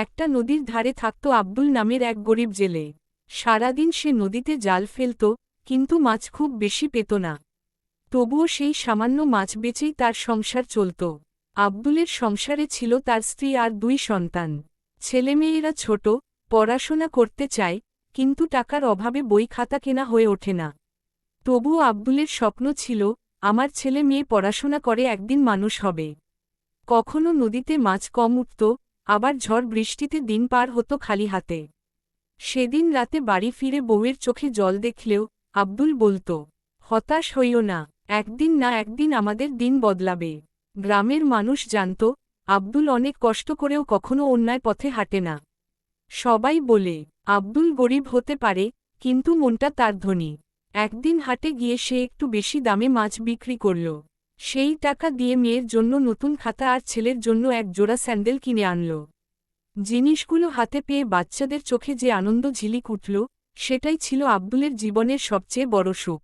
একটা নদীর ধারে থাকত আব্দুল নামের এক গরিব জেলে। সারাদিন সে নদীতে জাল ফেলত, কিন্তু মাছ খুব বেশি পেত না। তবুও সেই সামান্য মাছ বেচেই তার সংসার চলত। আব্দুলের সংসারে ছিল তার স্ত্রী আর দুই সন্তান। ছেলেমেয়েরা ছোট, পড়াশোনা করতে চায়, কিন্তু টাকার অভাবে বই খাতা কেনা হয়ে ওঠে না। তবুও আব্দুলের স্বপ্ন ছিল, আমার ছেলে মেয়ে পড়াশোনা করে একদিন মানুষ হবে। কখনো নদীতে মাছ কম উঠত আবার ঝড় বৃষ্টিতে দিন পার হতো খালি হাতে। সেদিন রাতে বাড়ি ফিরে বউয়ের চোখে জল দেখলেও আব্দুল বলতো, হতাশ হইও না, একদিন না একদিন আমাদের দিন বদলাবে। গ্রামের মানুষ জানত, আব্দুল অনেক কষ্ট করেও কখনো অন্যায় পথে হাঁটে না। সবাই বলে, আব্দুল গরিব হতে পারে, কিন্তু মনটা তার ধনী। একদিন হাটে গিয়ে সে একটু বেশি দামে মাছ বিক্রি করল। সেই টাকা দিয়ে মেয়ের জন্য নতুন খাতা আর ছেলের জন্য এক জোড়া স্যান্ডেল কিনে আনল। জিনিসগুলো হাতে পেয়ে বাচ্চাদের চোখে যে আনন্দ ঝিলিক উঠল, সেটাই ছিল আব্দুলের জীবনের সবচেয়ে বড় সুখ।